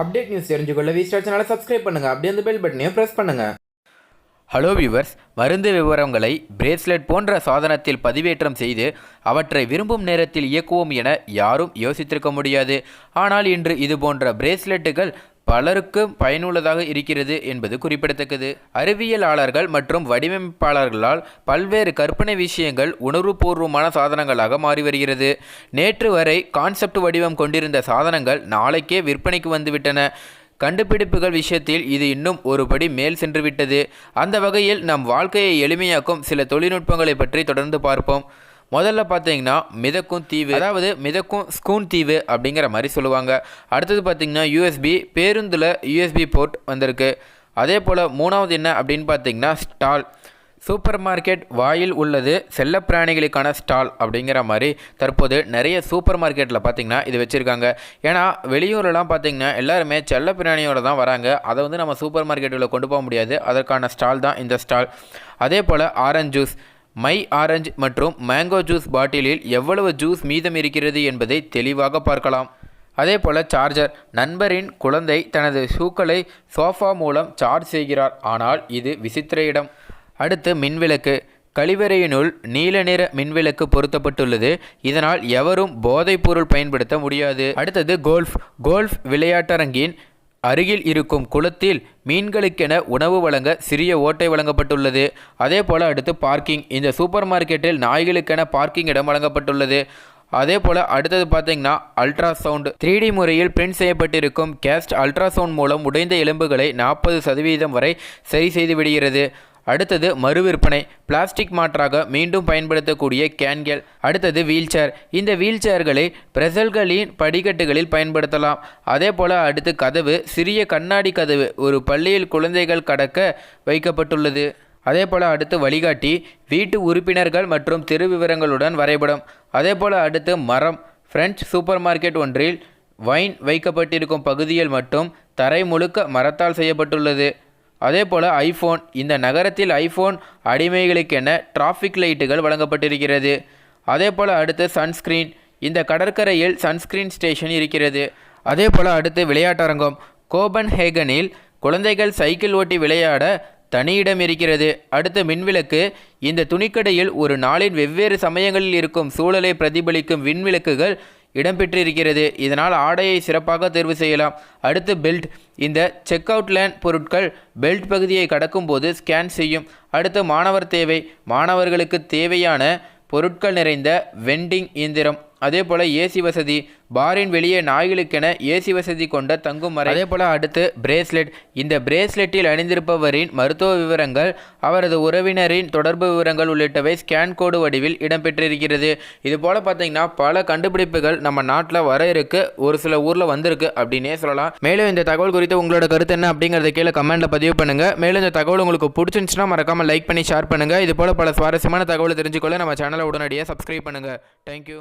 Update news தெரிஞ்சுக்கொள்ள V star சேனலை subscribe பண்ணுங்கள் அப்படியே அந்த பெல் பட்டனையும் ப்ரெஸ் பண்ணுங்கள் ஹலோ வியூவர்ஸ் மருந்து விவரங்களை பிரேஸ்லெட் போன்ற சாதனத்தில் பதிவேற்றம் செய்து அவற்றை விரும்பும் நேரத்தில் இயக்குவோம் என யாரும் யோசித்திருக்க முடியாது. ஆனால் இன்று இது போன்ற பிரேஸ்லெட்டுகள் பலருக்கும் பயனுள்ளதாக இருக்கிறது என்பது குறிப்பிடத்தக்கது. அறிவியலாளர்கள் மற்றும் வடிவமைப்பாளர்களால் பல்வேறு கற்பனை விஷயங்கள் உணர்வுபூர்வமான சாதனங்களாக மாறி வருகிறது. நேற்று வரை கான்செப்ட் வடிவம் கொண்டிருந்த சாதனங்கள் நாளைக்கே விற்பனைக்கு வந்துவிட்டன. கண்டுபிடிப்புகள் விஷயத்தில் இது இன்னும் ஒருபடி மேல் சென்றுவிட்டது. அந்த வகையில் நம் வாழ்க்கையை எளிமையாக்கும் சில தொழில்நுட்பங்களை பற்றி தொடர்ந்து பார்ப்போம். முதல்ல பார்த்தீங்கன்னா மிதக்கும் தீவு அதாவது மிதக்கும் ஸ்கூன் தீவு அப்படிங்கிற மாதிரி சொல்லுவாங்க. அடுத்தது பார்த்தீங்கன்னா யூஎஸ்பி பேருந்தில் யூஎஸ்பி போர்ட் வந்திருக்கு. அதே போல் மூணாவது என்ன அப்படின்னு பார்த்தீங்கன்னா ஸ்டால் சூப்பர் மார்க்கெட் வாயில் உள்ளது செல்லப்பிராணிகளுக்கான ஸ்டால் அப்படிங்கிற மாதிரி தற்போது நிறைய சூப்பர் மார்க்கெட்டில் பார்த்திங்கன்னா இது வச்சுருக்காங்க. ஏன்னா வெளியூர்லலாம் பார்த்திங்கன்னா எல்லாருமே செல்ல பிராணியோட தான் வராங்க. அதை வந்து நம்ம சூப்பர் மார்க்கெட்டில் கொண்டு போக முடியாது. அதற்கான ஸ்டால் தான் இந்த ஸ்டால் அதே போல் ஆரஞ்ச் ஜூஸ் மை ஆரஞ்சு மற்றும் மேங்கோ ஜூஸ் பாட்டிலில் எவ்வளவு ஜூஸ் மீதம் இருக்கிறது என்பதை தெளிவாக பார்க்கலாம். அதே போல் சார்ஜர் நண்பரின் குழந்தை தனது ஷூக்களை சோஃபா மூலம் சார்ஜ் செய்கிறார். ஆனால் இது விசித்திர இடம். அடுத்து மின்விளக்கு. கழிவறையினுள் நீல நிற மின்விளக்கு பொருத்தப்பட்டுள்ளது. இதனால் எவரும் போதைப்பொருள் பயன்படுத்த முடியாது. அடுத்தது கோல்ஃப் கோல்ஃப் விளையாட்டரங்கின் அருகில் இருக்கும் குளத்தில் மீன்களுக்கென உணவு வழங்க சிறிய ஓட்டை வழங்கப்பட்டுள்ளது. அதே போல் அடுத்து பார்க்கிங். இந்த சூப்பர் மார்க்கெட்டில் நாய்களுக்கென பார்க்கிங் இடம் வழங்கப்பட்டுள்ளது. அதே போல் அடுத்தது பார்த்தீங்கன்னா அல்ட்ராசவுண்ட். த்ரீ டி முறையில் பிரிண்ட் செய்யப்பட்டிருக்கும் கேஸ்ட் அல்ட்ராசவுண்ட் மூலம் உடைந்த எலும்புகளை நாற்பது சதவீதம் வரை சரி செய்து விடுகிறது. அடுத்தது மறுவிற்பனை. பிளாஸ்டிக் மாற்றாக மீண்டும் பயன்படுத்தக்கூடிய கேன்கள். அடுத்தது வீல்சேர். இந்த வீல்சேர்களை பிரசல்களின் படிக்கட்டுகளில் பயன்படுத்தலாம். அதே போல் அடுத்து கதவு சிறிய கண்ணாடி கதவு ஒரு பள்ளியில் குழந்தைகள் கடக்க வைக்கப்பட்டுள்ளது. அதே போல் அடுத்து வழிகாட்டி வீட்டு உறுப்பினர்கள் மற்றும் தெரு விவரங்களுடன் வரைபடம். அதே போல் அடுத்து மரம் பிரெஞ்சு சூப்பர் மார்க்கெட் ஒன்றில் வைன் வைக்கப்பட்டிருக்கும் பகுதியில் மட்டும் தரை முழுக்க மரத்தால் செய்யப்பட்டுள்ளது. அதே போல் ஐஃபோன் இந்த நகரத்தில் ஐஃபோன் அடிமைகளுக்கென டிராஃபிக் லைட்டுகள் வழங்கப்பட்டிருக்கிறது. அதே போல் அடுத்து சன்ஸ்கிரீன் இந்த கடற்கரையில் சன்ஸ்கிரீன் ஸ்டேஷன் இருக்கிறது. அதே போல் அடுத்து விளையாட்டரங்கம் கோபன் ஹேகனில் குழந்தைகள் சைக்கிள் ஓட்டி விளையாட தனியிடம் இருக்கிறது. அடுத்து மின்விளக்கு இந்த துணிக்கடையில் ஒரு நாளின் வெவ்வேறு சமயங்களில் இருக்கும் சூழலை பிரதிபலிக்கும் விண்விளக்குகள் இடம்பெற்றிருக்கிறது. இதனால் ஆடையை சிறப்பாக தேர்வு செய்யலாம். அடுத்து பெல்ட். இந்த செக் அவுட் லேன் பொருட்கள் பெல்ட் பகுதியை கடக்கும்போது ஸ்கேன் செய்யும். அடுத்து மாணவர் தேவை. மாணவர்களுக்கு தேவையான பொருட்கள் நிறைந்த வெண்டிங் இயந்திரம். அதே போல் ஏசி வசதி பாரின் வெளியே நாய்களுக்கென ஏசி வசதி கொண்ட தங்கும் அறை அதே போல் அடுத்து பிரேஸ்லெட். இந்த பிரேஸ்லெட்டில் அணிந்திருப்பவரின் மருத்துவ விவரங்கள் அவரது உறவினரின் தொடர்பு விவரங்கள் உள்ளிட்டவை ஸ்கேன் கோடு வடிவில் இடம்பெற்றிருக்கிறது. இது போல் பார்த்தீங்கன்னா பல கண்டுபிடிப்புகள் நம்ம நாட்டில் வர இருக்கு. ஒரு சில ஊரில் வந்திருக்கு அப்படின்னே சொல்லலாம். மேலும் இந்த தகவல் குறித்து உங்களோட கருத்து என்ன அப்படிங்கிறத கீழே கமெண்ட்டில் பதிவு பண்ணுங்கள் மேலும் இந்த தகவல் உங்களுக்கு பிடிச்சிருந்துச்சுன்னா மறக்காமல் லைக் பண்ணி ஷேர் பண்ணுங்கள் இது போல் பல சுவாரஸ்யமான தகவலை தெரிஞ்சுக்கொள்ள நம்ம சேனலை உடனடியாக சப்ஸ்கிரைப் பண்ணுங்கள் தேங்க்யூ